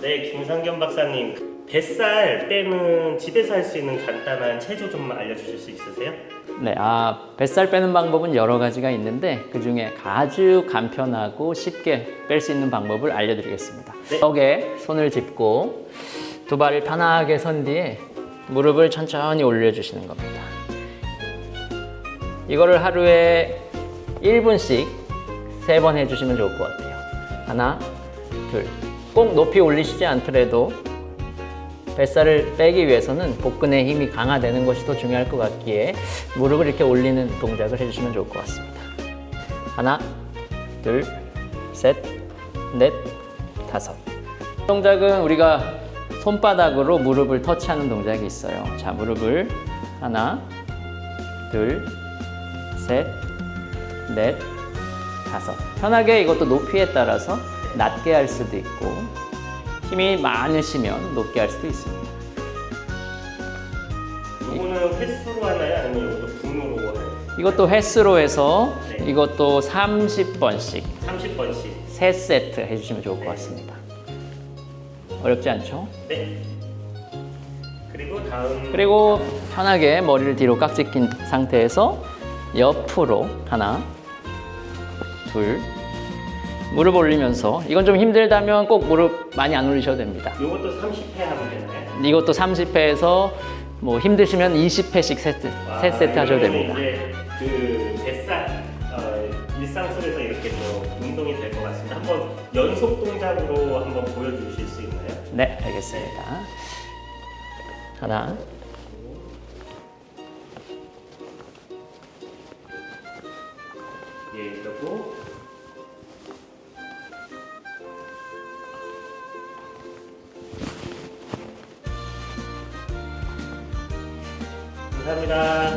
네, 김상겸 박사님. 뱃살 빼는 집에서 할 수 있는 간단한 체조 좀 알려주실 수 있으세요? 네, 아 뱃살 빼는 방법은 여러 가지가 있는데 그 중에 아주 간편하고 쉽게 뺄 수 있는 방법을 알려드리겠습니다. 네. 벽에 손을 짚고 두 발을 편하게 선 뒤에 무릎을 천천히 올려주시는 겁니다. 이거를 하루에 1분씩 세번 해주시면 좋을 것 같아요. 하나, 둘. 꼭 높이 올리시지 않더라도 뱃살을 빼기 위해서는 복근의 힘이 강화되는 것이 더 중요할 것 같기에 무릎을 이렇게 올리는 동작을 해주시면 좋을 것 같습니다. 하나, 둘, 셋, 넷, 다섯. 동작은 우리가 손바닥으로 무릎을 터치하는 동작이 있어요. 자, 무릎을 하나, 둘, 셋, 넷, 다섯. 편하게 이것도 높이에 따라서 낮게 할 수도 있고 힘이 많으시면 높게 할 수도 있습니다. 이거는 횟수로 하나요? 아니면 이것도 분으로 하나요? 이것도 횟수로 해서 네. 이것도 30번씩 30번씩. 3세트 해주시면 좋을 것 같습니다. 어렵지 않죠? 네. 그리고 다음. 그리고 편하게 머리를 뒤로 깍지 낀 상태에서 옆으로 하나, 둘, 무릎 올리면서 이건 좀 힘들다면 꼭 무릎 많이 안 올리셔도 됩니다. 이것도 30회 하면 되나요? 이것도 30회에서 뭐 힘드시면 20회씩 세트, 와, 세 세트 하셔도 됩니다. 이제 그 뱃살 어, 일상 속에서 이렇게 또 운동이 될 것 같습니다. 한번 연속 동작으로 한번 보여주실 수 있나요? 네, 알겠습니다. 하나, 예, 그리고 감사합니다.